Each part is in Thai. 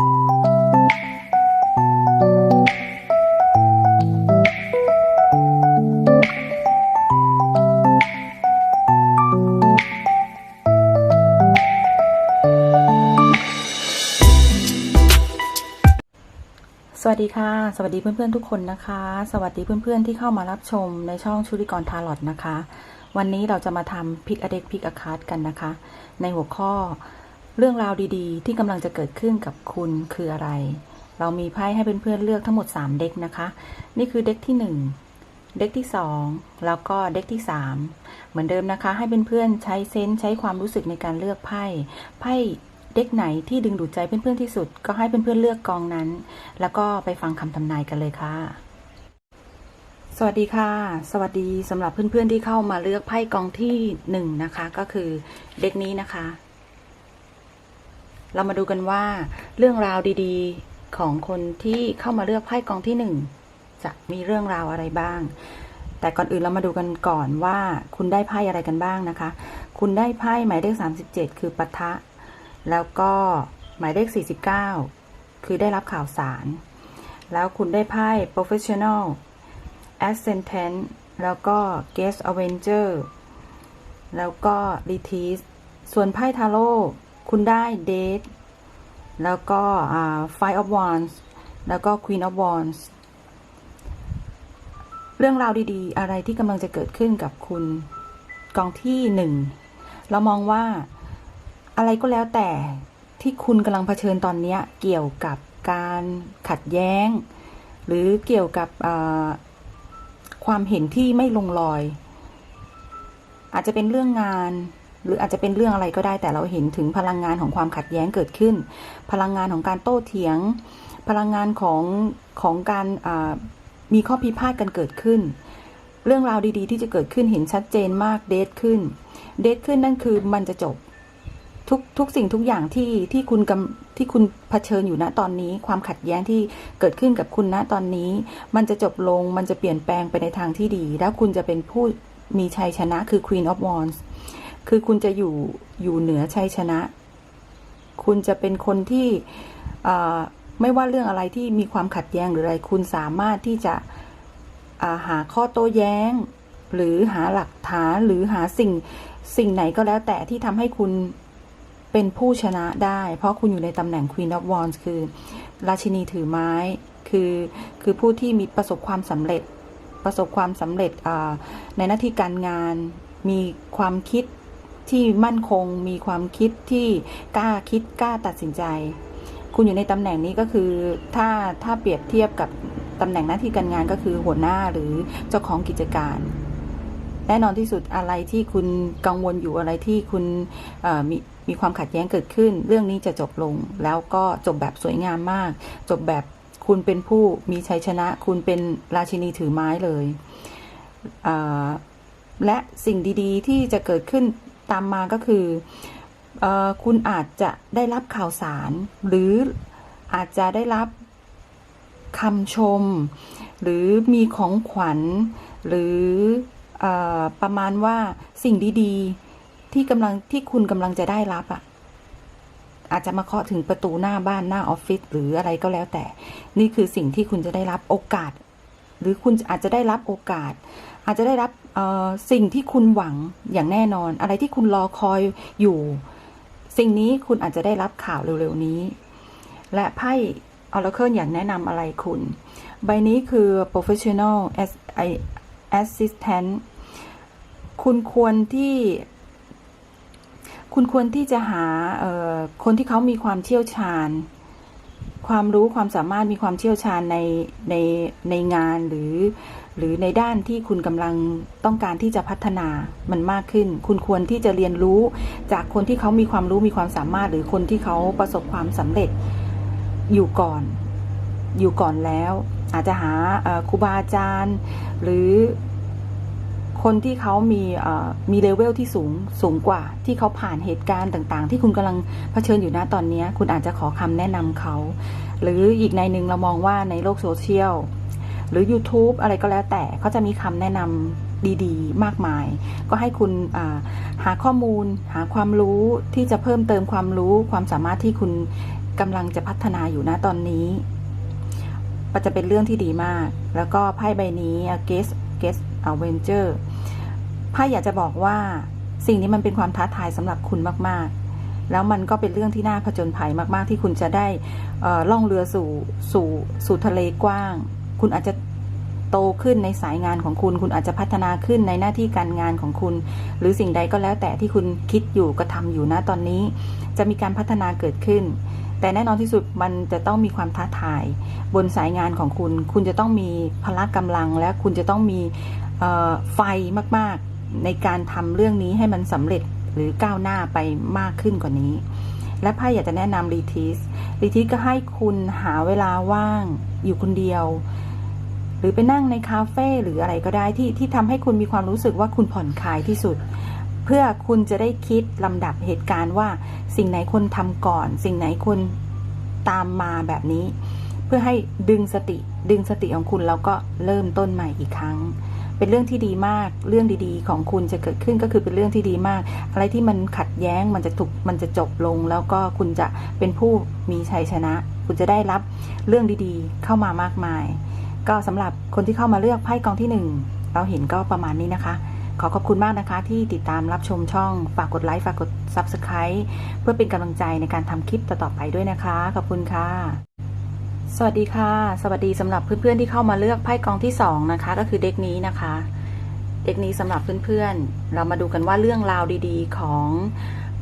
สวัสดีค่ะ สวัสดีเพื่อนๆทุกคนนะคะ สวัสดีเพื่อนๆที่เข้ามารับชมในช่องชุติกรทาร์ลอตนะคะ วันนี้เราจะมาทำพิกอเด็กพิกอคาร์ดกันนะคะ ในหัวข้อ เรื่องราวดีๆ ที่กำลังจะเกิดขึ้นกับคุณคืออะไร เรามีไพ่ให้เพื่อนๆเลือกทั้งหมด 3 เด็กนะคะ นี่คือเด็กที่ 1 เด็กที่ 2 แล้วก็เด็กที่ 3 เหมือนเดิมนะคะ ให้เพื่อนๆใช้เซนส์ใช้ความรู้สึกในการเลือกไพ่ไพ่เด็กไหนที่ดึงดูดใจเพื่อนๆที่สุด ก็ให้เพื่อนๆเลือกกองนั้น แล้วก็ไปฟังคำทำนายกันเลยค่ะสวัสดีค่ะ สวัสดีสำหรับเพื่อนๆที่เข้ามาเลือกไพ่กองที่หนึ่งนะคะ ก็คือเด็กนี้นะคะ เรามาดูกันว่าเรื่องราวดีๆของคนที่เข้ามาเลือกไพ่กองที่หนึ่งจะมีเรื่องราวอะไรบ้าง แต่ก่อนอื่นเรามาดูกันก่อนว่าคุณได้ไพ่อะไรกันบ้างนะคะ คุณได้ไพ่หมายเลข 37 คือปะทะ แล้วก็หมายเลข 49 คือได้รับข่าวสาร แล้วคุณได้ไพ่ professional ascendant แล้วก็ guest avenger แล้วก็ r e t e a s ส่วนไพ่ทาโร่ คุณได้ date แล้วก็ five of wands แล้วก็ queen of wands เรื่องราวดีๆ อะไรที่กำลังจะเกิดขึ้นกับคุณกองที่หนึ่งเรามองว่าอะไรก็แล้วแต่ที่คุณกำลังเผชิญตอนนี้เกี่ยวกับการขัดแย้ง หรือเกี่ยวกับความเห็นที่ไม่ลงรอย อาจจะเป็นเรื่องงาน หรืออาจจะเป็นเรื่องอะไรก็ได้แต่เราเห็นถึงพลังงานของความขัดแย้งเกิดขึ้น พลังงานของการโต้เถียง พลังงานของของการมีข้อพิพาทกันเกิดขึ้น เรื่องราวดีๆ ที่จะเกิดขึ้นเห็นชัดเจนมากเดทขึ้น เดทขึ้นนั่นคือมันจะจบทุกทุกสิ่งทุกอย่างที่ที่คุณกำที่คุณเผชิญอยู่ณตอนนี้ ความขัดแย้งที่เกิดขึ้นกับคุณณตอนนี้ มันจะจบลงมันจะเปลี่ยนแปลงไปในทางที่ดี แล้วคุณจะเป็นผู้มีชัยชนะคือ Queen of Wands คือคุณจะอยู่อยู่เหนือชัยชนะ คุณจะเป็นคนที่ไม่ว่าเรื่องอะไรที่มีความขัดแย้งหรืออะไร คุณสามารถที่จะาหาข้อโต้แย้ง หรือหาหลักฐานหรือหาสิ่งสิ่งไหนก็แล้วแต่ที่ทำให้คุณเป็นผู้ชนะได้ เพราะคุณอยู่ในตำแหน่ง Queen of Wands คือ ราชินีถือไม้ คือคือผู้ที่มีประสบความสำเร็จ ประสบความสำเร็จในหน้าที่การงาน มีความคิด ที่มั่นคงมีความคิดที่กล้าคิดกล้าตัดสินใจ คุณอยู่ในตำแหน่งนี้ก็คือถ้าถ้าเปรียบเทียบกับตำแหน่งหน้าที่การงานก็คือหัวหน้าหรือเจ้าของกิจการแน่นอนที่สุดอะไรที่คุณกังวลอยู่อะไรที่คุณมีมีความขัดแย้งเกิดขึ้น เรื่องนี้จะจบลง แล้วก็จบแบบสวยงามมาก จบแบบคุณเป็นผู้มีชัยชนะ คุณเป็นราชินีถือไม้เลย และสิ่งดี ๆ ที่จะเกิดขึ้น ตามมาก็คือออคุณอาจจะได้รับข่าวสาร หรืออาจจะได้รับคำชม หรือมีของขวัญ หรืออประมาณว่าสิ่งดีๆ ที่กำลังที่คุณกำลังจะได้รับอะ่ะอาจจะมาเคาะถึงประตูหน้าบ้านหน้าออฟฟิศหรืออะไรก็แล้วแต่ นี่คือสิ่งที่คุณจะได้รับโอกาส หรือคุณอาจจะได้รับโอกาส อาจจะได้รับ สิ่งที่คุณหวังอย่างแน่นอน อะไรที่คุณรอคอยอยู่ สิ่งนี้คุณอาจจะได้รับข่าวเร็วๆนี้ และไพ่ Oracle อยากแนะนำอะไรคุณ ใบนี้คือ professional as assistant คุณควรที่ คุณควรที่จะหาคนที่เขามีความเชี่ยวชาญ ความรู้ความสามารถมีความเชี่ยวชาญในในในงานหรือ หรือในด้านที่คุณกำลังต้องการที่จะพัฒนามันมากขึ้น คุณควรที่จะเรียนรู้จากคนที่เขามีความรู้มีความสามารถ หรือคนที่เขาประสบความสำเร็จอยู่ก่อน อยู่ก่อนแล้ว อาจจะหาครูบาอาจารย์ หรือคนที่เขามีมีเลเวลที่สูงสูงกว่า ที่เขาผ่านเหตุการณ์ต่าง ๆ ที่คุณกำลังเผชิญอยู่นะตอนนี้ คุณอาจจะขอคำแนะนำเขา หรืออีกในหนึ่งเรามองว่าในโลกโซเชียล หรือ YouTube อะไรก็แล้วแต่เขาจะมีคำแนะนำดีๆ มากมาย ก็ให้คุณาหาข้อมูล หาความรู้ที่จะเพิ่มเติมความรู้ความสามารถที่คุณกำลังจะพัฒนาอยู่นะตอนนี้มันจะเป็นเรื่องที่ดีมาก แล้วก็ไพ่ใบนี้ Guest Guest Avenger ไพ่อยากจะบอกว่าสิ่งนี้มันเป็นความท้าทายสำหรับคุณมาก ๆ แล้วมันก็เป็นเรื่องที่น่าผจญภัยมาก ๆ ที่คุณจะได้ล่องเรือสู่สู่สู่ทะเลกว้าง คุณอาจจะโตขึ้นในสายงานของคุณ คุณอาจจะพัฒนาขึ้นในหน้าที่การงานของคุณ หรือสิ่งใดก็แล้วแต่ที่คุณคิดอยู่กระทำอยู่นะตอนนี้ จะมีการพัฒนาเกิดขึ้น แต่แน่นอนที่สุดมันจะต้องมีความท้าทาย บนสายงานของคุณ คุณจะต้องมีพละกำลัง และคุณจะต้องมีไฟมากๆ ในการทำเรื่องนี้ให้มันสำเร็จหรือก้าวหน้าไปมากขึ้นกว่านี้ และไพ่อยากจะแนะนำรีทีสรีทีสก็ให้คุณหาเวลาว่างอยู่คนเดียว หรือไปนั่งในคาเฟ่หรืออะไรก็ได้ที่ที่ทำให้คุณมีความรู้สึกว่าคุณผ่อนคลายที่สุด เพื่อคุณจะได้คิดลำดับเหตุการณ์ว่า สิ่งไหนควรทำก่อน สิ่งไหนควรตามมาแบบนี้ เพื่อให้ดึงสติ ดึงสติของคุณแล้วก็เริ่มต้นใหม่อีกครั้ง เป็นเรื่องที่ดีมาก เรื่องดีๆ ของคุณจะเกิดขึ้นก็คือเป็นเรื่องที่ดีมาก อะไรที่มันขัดแย้งมันจะถูกมันจะจบลง แล้วก็คุณจะเป็นผู้มีชัยชนะ คุณจะได้รับเรื่องดีๆ เข้ามามากมาย ก็สำหรับคนที่เข้ามาเลือกไพ่กองที่หนึ่งเราเห็นก็ประมาณนี้นะคะ ขอขอบคุณมากนะคะ ที่ติดตามรับชมช่อง ฝากกดไลค์ ฝากกด Subscribe เพื่อเป็นกำลังใจในการทำคลิปต่อๆไปด้วยนะคะ ขอบคุณค่ะ สวัสดีค่ะ สวัสดีสำหรับเพื่อนๆที่เข้ามาเลือกไพ่กองที่สองนะคะ ก็คือเด็กนี้นะคะเด็กนี้สำหรับเพื่อนๆ เรามาดูกันว่าเรื่องราวดีๆ ของ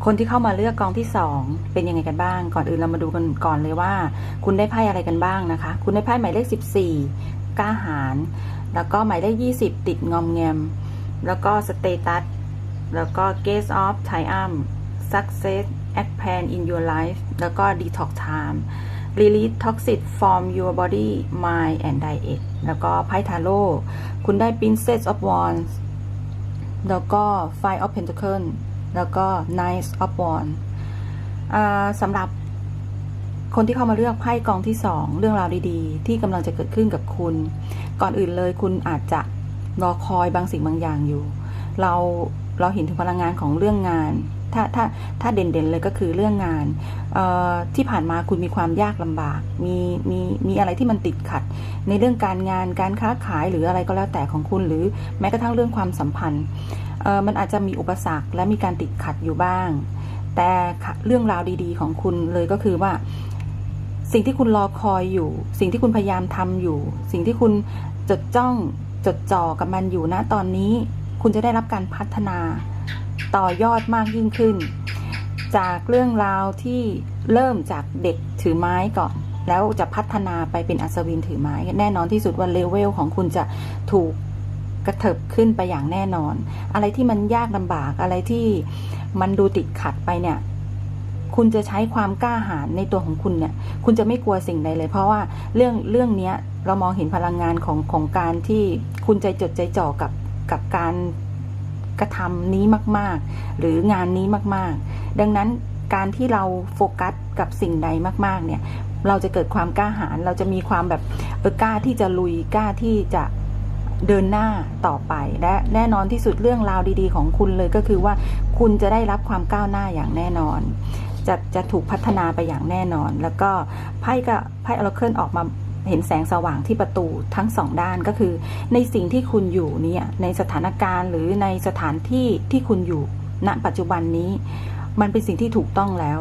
คนที่เข้ามาเลือกกองที่สองเป็นยังไงกันบ้าง ก่อนอื่นเรามาดูกันก่อนเลยว่า คุณได้ไพ่อะไรกันบ้างนะคะ คุณได้ไพ่หมายเลข 14 กล้าหาญแล้วก็หมายเลข 20 ติดงอมแงม แล้วก็สเตตัสแล้วก็ Gaze of Triumph Success Expand in Your Life แล้วก็ Detox Time Release Toxic from Your Body Mind and Diet แล้วก็ไพ่ทาโร่คุณได้ Princess of Wands แล้วก็ Five of Pentacles แล้วก็ Knight of Wands สำหรับ คนที่เข้ามาเลือกไพ่กองที่ 2 เรื่องราวดีๆ ที่กำลังจะเกิดขึ้นกับคุณ ก่อนอื่นเลยคุณอาจจะรอคอยบางสิ่งบางอย่างอยู่ เราเราเห็นถึงพลังงานของเรื่องงาน ถ้าถ้าถ้าเด่นๆเลยก็คือเรื่องงานที่ผ่านมาคุณมีความยากลำบาก มีมีมีอะไรที่มันติดขัด ในเรื่องการงานการค้าขายหรืออะไรก็แล้วแต่ของคุณหรือแม้กระทั่งเรื่องความสัมพันธ์มันอาจจะมีอุปสรรคและมีการติดขัดอยู่บ้าง แต่เรื่องราวดีๆ ของคุณเลยก็คือว่า สิ่งที่คุณรอคอยอยู่ สิ่งที่คุณพยายามทำอยู่ สิ่งที่คุณจดจ้องจดจ่อกับมันอยู่นะตอนนี้ คุณจะได้รับการพัฒนาต่อยอดมากยิ่งขึ้น จากเรื่องราวที่เริ่มจากเด็กถือไม้ก่อน แล้วจะพัฒนาไปเป็นอัศวินถือไม้ แน่นอนที่สุดว่าเลเวลของคุณจะถูกกระเถิบขึ้นไปอย่างแน่นอน อะไรที่มันยากลำบากอะไรที่มันดูติดขัดไปเนี่ย คุณจะใช้ความกล้าหาญในตัวของคุณเนี่ย คุณจะไม่กลัวสิ่งใดเลย เพราะว่าเรื่องเรื่องนี้เรามองเห็นพลังงานของของการที่คุณใจจดใจจ่อกับกับการกระทำนี้มาก ๆ หรืองานนี้มาก ๆ ดังนั้นการที่เราโฟกัสกับสิ่งใดมาก ๆ เนี่ย เราจะเกิดความกล้าหาญเราจะมีความแบบเออกล้าที่จะลุยกล้าที่จะเดินหน้าต่อไปและแน่นอนที่สุดเรื่องราวดีๆ ของคุณเลยก็คือว่าคุณจะได้รับความก้าวหน้าอย่างแน่นอน จะจะถูกพัฒนาไปอย่างแน่นอน แล้วก็ไพ่ก็ไพ่อราเคิลออกมาเห็นแสงสว่างที่ประตูทั้งสองด้านก็คือ ในสิ่งที่คุณอยู่เนี่ยในสถานการณ์หรือในสถานที่ที่คุณอยู่ณปัจจุบันนี้ มันเป็นสิ่งที่ถูกต้องแล้ว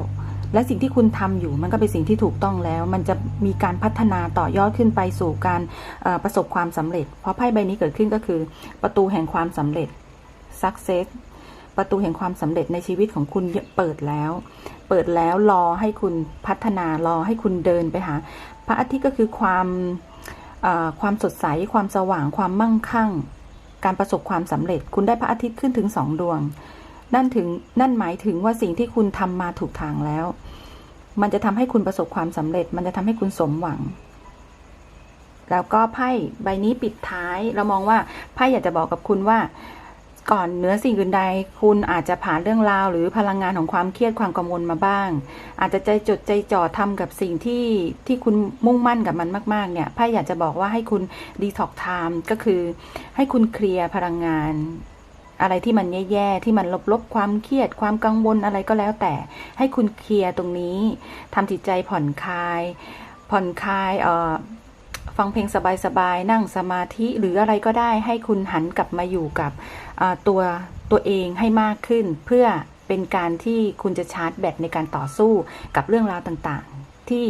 และสิ่งที่คุณทำอยู่มันก็เป็นสิ่งที่ถูกต้องแล้ว มันจะมีการพัฒนาต่อยอดขึ้นไปสู่การประสบความสำเร็จ เพราะไพ่ใบนี้เกิดขึ้นก็คือ ประตูแห่งความสำเร็จ success ประตูแห่งความสำเร็จในชีวิตของคุณเปิดแล้ว เปิดแล้วรอให้คุณพัฒนารอให้คุณเดินไปหา พระอาทิตย์ก็คือความความสดใส ความสว่าง ความมั่งคั่ง การประสบความสำเร็จ คุณได้พระอาทิตย์ขึ้นถึงสองดวง นั่นถึงนั่นหมายถึงว่าสิ่งที่คุณทำมาถูกทางแล้ว มันจะทำให้คุณประสบความสำเร็จ มันจะทำให้คุณสมหวัง แล้วก็ไพ่ใบนี้ปิดท้าย เรามองว่าไพ่อยากจะบอกกับคุณว่า ก่อนเหนือสิ่งอื่นใด คุณอาจจะผ่านเรื่องราว หรือพลังงานของความเครียดความกังวลมาบ้าง อาจจะใจจดใจจ่อทำกับสิ่งที่ที่คุณมุ่งมั่นกับมันมาก ๆ เนี่ยไพ่อยากจะบอกว่าให้คุณดีท็อกไทม์ก็คือ ให้คุณเคลียร์พลังงาน อะไรที่มันแย่ๆที่มันลบๆความเครียดความกังวลอะไรก็แล้วแต่ ให้คุณเคลียร์ตรงนี้ทำจิตใจผ่อนคลาย ผ่อนคลายเอ่อ ฟังเพลงสบายๆ นั่งสมาธิหรืออะไรก็ได้ให้คุณหันกลับมาอยู่กับตัวตัวเองให้มากขึ้น เพื่อเป็นการที่คุณจะชาร์จแบตในการต่อสู้กับเรื่องราวต่างๆ ที่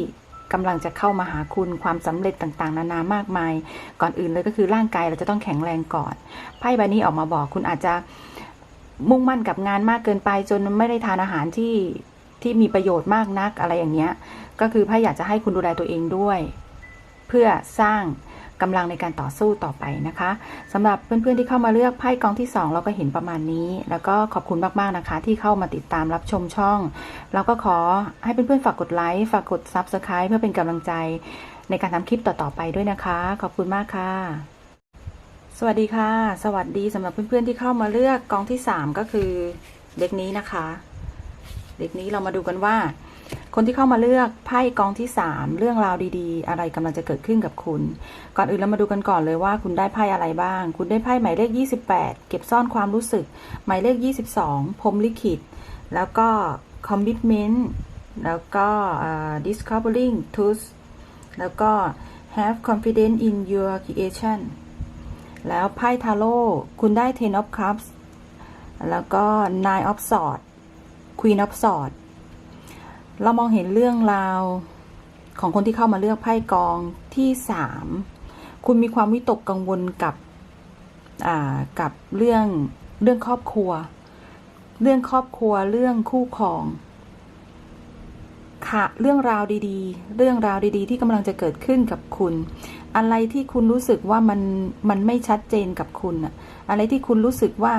กำลังจะเข้ามาหาคุณความสำเร็จต่างๆ นานามากมาย ก่อนอื่นเลยก็คือร่างกายเราจะต้องแข็งแรงก่อนไพ่ใบนี้ออกมาบอกคุณอาจจะมุ่งมั่นกับงานมากเกินไป จนไม่ได้ทานอาหารที่ที่มีประโยชน์มากนักอะไรอย่างเงี้ยก็คือไพ่อยากจะให้คุณดูแลตัวเองด้วย เพื่อสร้างกำลังในการต่อสู้ต่อไปนะคะสำหรับเพื่อนๆที่เข้ามาเลือกไพ่กองที่ 2 เราก็เห็นประมาณนี้ แล้วก็ขอบคุณมากๆนะคะ ที่เข้ามาติดตามรับชมช่องแล้วก็ขอให้เพื่อนๆฝากกดไลค์ฝากกด Subscribe เพื่อเป็นกำลังใจในการทำคลิปต่อๆไปด้วยนะคะ ขอบคุณมากค่ะ สวัสดีค่ะ สวัสดีสำหรับเพื่อนๆที่เข้ามาเลือกกองที่ 3 ก็คือเด็กนี้นะคะ เด็กนี้เรามาดูกันว่า คนที่เข้ามาเลือกไพ่กองที่ 3 เรื่องราวดีๆ อะไรกำลังจะเกิดขึ้นกับคุณ ก่อนอื่นเรามาดูกันก่อนเลยว่าคุณได้ไพ่อะไรบ้าง คุณได้ไพ่หมายเลข 28 เก็บซ่อนความรู้สึก หมายเลข 22พรมลิขิต แล้วก็ commitment แล้วก็ discovering truth แล้วก็ have confidence in your creation แล้วไพ่ทาโร่คุณได้ ten of cups แล้วก็ nine of swords queen of swords เรามองเห็นเรื่องราวของคนที่เข้ามาเลือกไพ่กองที่สามคุณมีความวิตกกังวลกับอ่ากับเรื่องเรื่องครอบครัว เรื่องครอบครัวเรื่องคู่ครอง ค่ะ เรื่องราวดีๆ เรื่องราวดีๆ ที่กำลังจะเกิดขึ้นกับคุณ อะไรที่คุณรู้สึกว่ามันมันไม่ชัดเจนกับคุณอะอะไรที่คุณรู้สึกว่า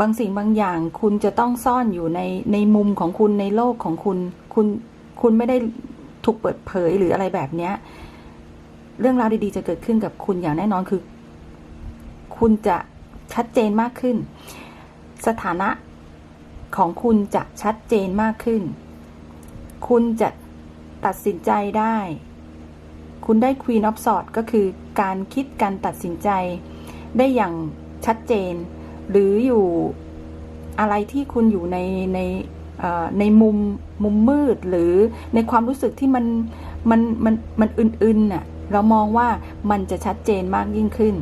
บางสิ่งบางอย่าง คุณจะต้องซ่อนอยู่ในในมุมของคุณในโลกของคุณ คุณคุณไม่ได้ถูกเปิดเผยหรืออะไรแบบเนี้ย เรื่องราวดีๆจะเกิดขึ้นกับคุณอย่างแน่นอนคือ คุณจะชัดเจนมากขึ้น สถานะของคุณจะชัดเจนมากขึ้น คุณจะตัดสินใจได้ คุณได้ Queen of Swords ก็คือการคิดการตัดสินใจ ได้อย่างชัดเจน หรืออยู่อะไรที่คุณอยู่ในในในมุมมุมมืดหรือในความรู้สึกที่มันมันมันมันอื่นๆน่ะเรามองว่ามันจะชัดเจนมากยิ่งขึ้น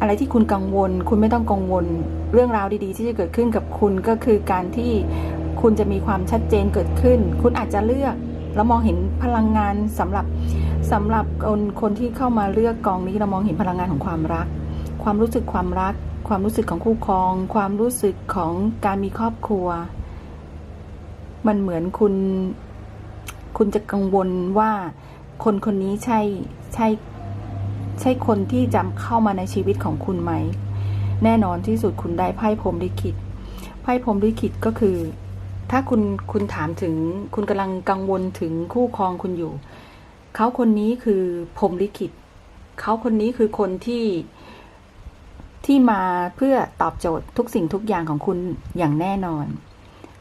อะไรที่คุณกังวล คุณไม่ต้องกังวล เรื่องราวดีๆ ที่จะเกิดขึ้นกับคุณก็คือการที่คุณจะมีความชัดเจนเกิดขึ้น คุณอาจจะเลือกเรามองเห็นพลังงานสำหรับสำหรับคนคนที่เข้ามาเลือกกองนี้เรามองเห็นพลังงานของความรัก ความรู้สึกความรัก ความรู้สึกของคู่ครอง ความรู้สึกของการมีครอบครัว มันเหมือนคุณ คุณจะกังวลว่าคนคนนี้ใช่ใช่ใช่คนที่จะเข้ามาในชีวิตของคุณไหม แน่นอนที่สุดคุณได้ไพ่พรมลิขิตไพ่พรมลิขิตก็คือ ถ้าคุณคุณถามถึง คุณกำลังกังวลถึงคู่ครองคุณอยู่ เขาคนนี้คือพรมลิขิตเขาคนนี้คือคนที่ ที่มาเพื่อตอบโจทย์ทุกสิ่งทุกอย่างของคุณอย่างแน่นอน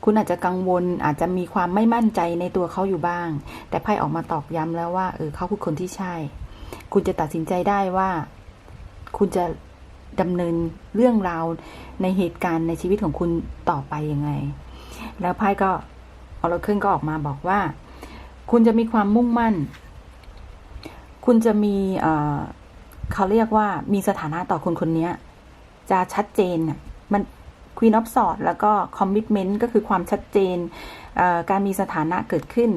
คุณอาจจะกังวลอาจจะมีความไม่มั่นใจในตัวเขาอยู่บ้าง แต่ไพ่ออกมาตอกย้ำแล้วว่าเออเขาคือคนที่ใช่ คุณจะตัดสินใจได้ว่า คุณจะดำเนินเรื่องราวในเหตุการณ์ในชีวิตของคุณต่อไปยังไง แล้วไพ่ก็ออร์เคิลก็ออกมาบอกว่า คุณจะมีความมุ่งมั่น คุณจะมีเเขาเรียกว่ามีสถานะต่อคนคนนี้ จะชัดเจนมัน Queen of Swords แล้วก็ Commitment ก็คือความชัดเจนเการมีสถานะเกิดขึ้น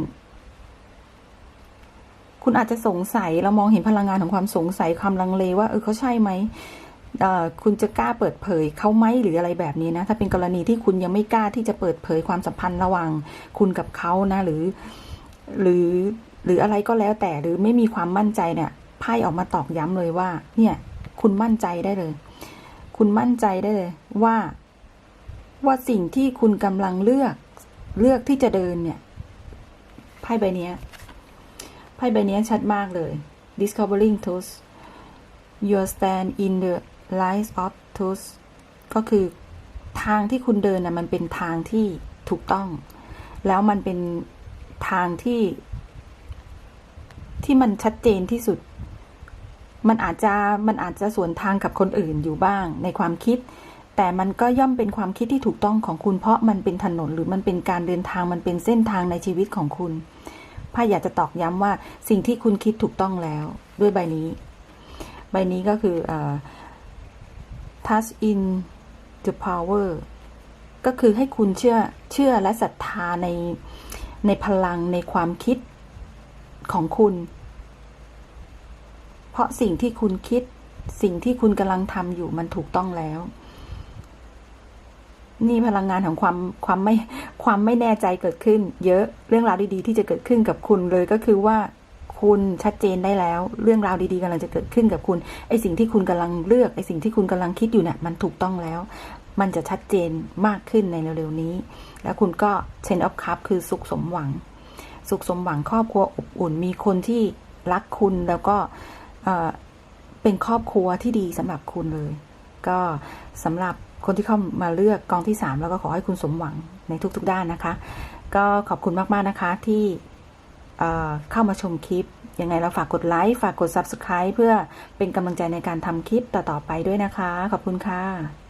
คุณอาจจะสงสัยเรามองเห็นพลังงานของความสงสัยความลังเลว่าเออเขาใช่ไหมคุณจะกล้าเปิดเผยเขาไหมหรืออะไรแบบนี้นะ ถ้าเป็นกรณีที่คุณยังไม่กล้าที่จะเปิดเผยความสัมพันธ์ระหว่างคุณกับเขานะหรือ หรือหรืออะไรก็แล้วแต่หรือไม่มีความมั่นใจเนี่ยไพ่ออกมาตอกย้ำเลยว่า เนี่ย คุณมั่นใจได้เลย คุณมั่นใจได้เลยว่า ว่าสิ่งที่คุณกำลังเลือก เลือกที่จะเดินเนี่ยไพ่ใบนี้ไพ่ใบนี้ชัดมากเลย discovering truth your stand in the light of truth ก็คือทางที่คุณเดินนะมันเป็นทางที่ถูกต้อง แล้วมันเป็นทางที่ ที่มันชัดเจนที่สุด มันอาจจะมันอาจจะสวนทางกับคนอื่นอยู่บ้างในความคิด แต่มันก็ย่อมเป็นความคิดที่ถูกต้องของคุณเพราะมันเป็นถนนหรือมันเป็นการเดินทางมันเป็นเส้นทางในชีวิตของคุณพ่อยากจะตอกย้ำว่าสิ่งที่คุณคิดถูกต้องแล้ว ด้วยใบนี้ ใบนี้ก็คือเอ่อ touch in the power ก็คือให้คุณเชื่อเชื่อและศรัทธาในในพลังในความคิดของคุณ เพราะสิ่งที่คุณคิด สิ่งที่คุณกำลังทำอยู่มันถูกต้องแล้ว นี่พลังงานของความความไม่ความไม่แน่ใจเกิดขึ้น เยอะเรื่องราวดีๆ ที่จะเกิดขึ้นกับคุณเลยก็คือว่าคุณชัดเจนได้แล้ว เรื่องราวดีๆกำลังจะเกิดขึ้นกับคุณไอสิ่งที่คุณกำลังเลือกไอสิ่งที่คุณกำลังคิดอยู่เนี่ยมันถูกต้องแล้ว มันจะชัดเจนมากขึ้นในเร็วๆนี้ แล้วคุณก็ Ten of Cup คือสุขสมหวัง สุขสมหวังครอบครัวอบอุ่น มีคนที่รักคุณแล้วก็ เป็นครอบครัวที่ดีสำหรับคุณเลย ก็สำหรับคนที่เข้ามาเลือกกองที่ 3 แล้วก็ขอให้คุณสมหวังในทุกๆด้านนะคะ ก็ขอบคุณมากๆนะคะที่เอ่อเข้ามาชมคลิป ยังไงเราฝากกดไลค์ฝากกด Subscribe เพื่อเป็นกำลังใจในการทำคลิปต่อๆไปด้วยนะคะ ขอบคุณค่ะ